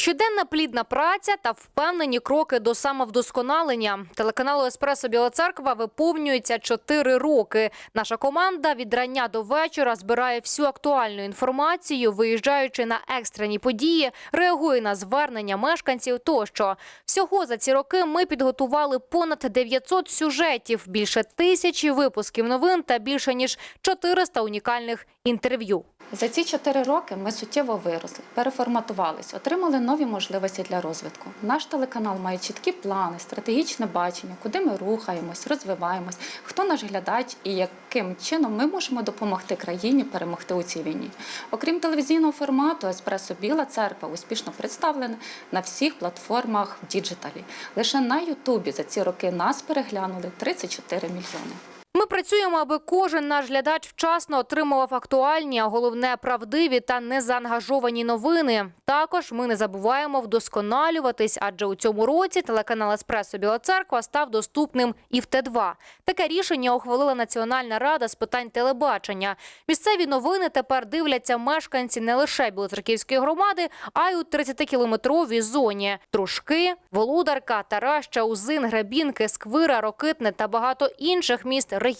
Щоденна плідна праця та впевнені кроки до самовдосконалення. Телеканалу Еспресо Біла Церква виповнюється 4 роки. Наша команда від рання до вечора збирає всю актуальну інформацію, виїжджаючи на екстрені події, реагує на звернення мешканців тощо. Всього за ці роки ми підготували понад 900 сюжетів, більше тисячі випусків новин та більше ніж 400 унікальних інтерв'ю. За ці чотири роки ми суттєво виросли, переформатувались, отримали нові можливості для розвитку. Наш телеканал має чіткі плани, стратегічне бачення, куди ми рухаємось, розвиваємось, хто наш глядач і яким чином ми можемо допомогти країні перемогти у цій війні. Окрім телевізійного формату, Еспресо Біла Церква успішно представлена на всіх платформах в діджиталі. Лише на Ютубі за ці роки нас переглянули 34 мільйони. Працюємо, аби кожен наш глядач вчасно отримував актуальні, а головне правдиві та незаангажовані новини. Також ми не забуваємо вдосконалюватись, адже у цьому році телеканал Еспресо Біла Церква став доступним і в Т2. Таке рішення ухвалила Національна рада з питань телебачення. Місцеві новини тепер дивляться мешканці не лише Білоцерківської громади, а й у 30-кілометровій зоні. Трушки, Володарка, Тараща, Узин, Гребінки, Сквира, Рокитне та багато інших міст регіону.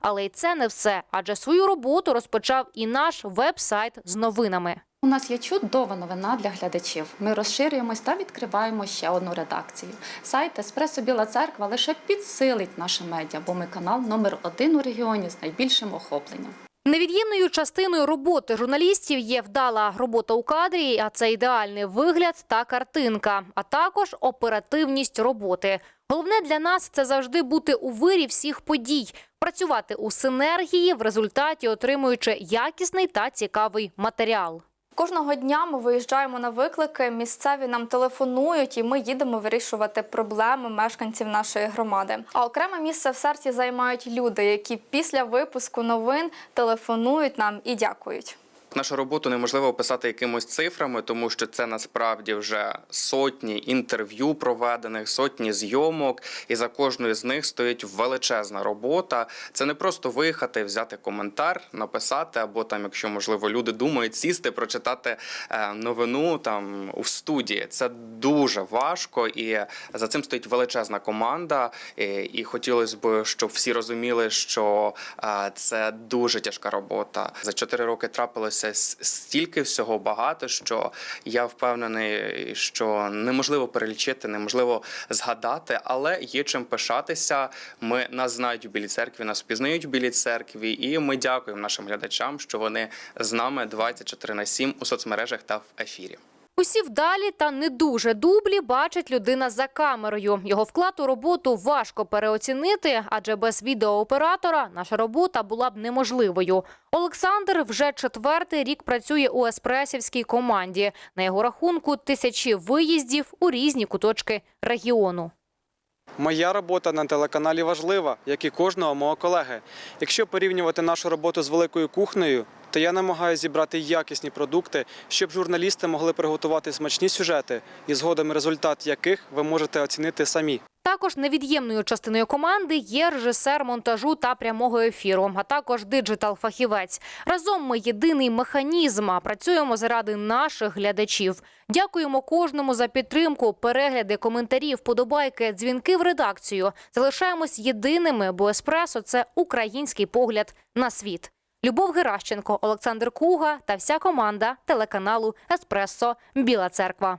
Але й це не все, адже свою роботу розпочав і наш веб-сайт з новинами. У нас є чудова новина для глядачів. Ми розширюємось та відкриваємо ще одну редакцію. Сайт Еспресо Біла Церква лише підсилить наше медіа, бо ми канал номер один у регіоні з найбільшим охопленням. Невід'ємною частиною роботи журналістів є вдала робота у кадрі, а це ідеальний вигляд та картинка, а також оперативність роботи. Головне для нас це завжди бути у вирі всіх подій, працювати у синергії, в результаті отримуючи якісний та цікавий матеріал. Кожного дня ми виїжджаємо на виклики. Місцеві нам телефонують, і ми їдемо вирішувати проблеми мешканців нашої громади. А окреме місце в серці займають люди, які після випуску новин телефонують нам і дякують. Нашу роботу неможливо описати якимось цифрами, тому що це насправді вже сотні інтерв'ю проведених, сотні зйомок, і за кожною з них стоїть величезна робота. Це не просто виїхати, взяти коментар, написати, або там, якщо можливо, люди думають сісти, прочитати е, новину там у студії. Це дуже важко, і за цим стоїть величезна команда. І, і хотілося б, щоб всі розуміли, що е, це дуже тяжка робота. За чотири роки трапилося с- стільки всього багато, що я впевнений, що неможливо перелічити, неможливо згадати, але є чим пишатися. Ми нас знають у білій церкві, нас впізнають у білій церкві, і ми дякуємо нашим глядачам, що вони з нами 24 на 7 у соцмережах та в ефірі. Усі вдалі та не дуже дублі бачить людина за камерою. Його вклад у роботу важко переоцінити, адже без відеооператора наша робота була б неможливою. Олександр вже четвертий рік працює у еспресівській команді. На його рахунку тисячі виїздів у різні куточки регіону. Моя робота на телеканалі важлива, як і кожного мого колеги. Якщо порівнювати нашу роботу з великою кухнею, то я намагаюся зібрати якісні продукти, щоб журналісти могли приготувати смачні сюжети, і згодом результат яких ви можете оцінити самі. Також невід'ємною частиною команди є режисер монтажу та прямого ефіру, а також диджитал-фахівець. Разом ми єдиний механізм, а працюємо заради наших глядачів. Дякуємо кожному за підтримку, перегляди, коментарі, вподобайки, дзвінки в редакцію. Залишаємось єдиними, бо еспресо це український погляд на світ. Любов Геращенко, Олександр Куга та вся команда телеканалу Еспресо Біла Церква.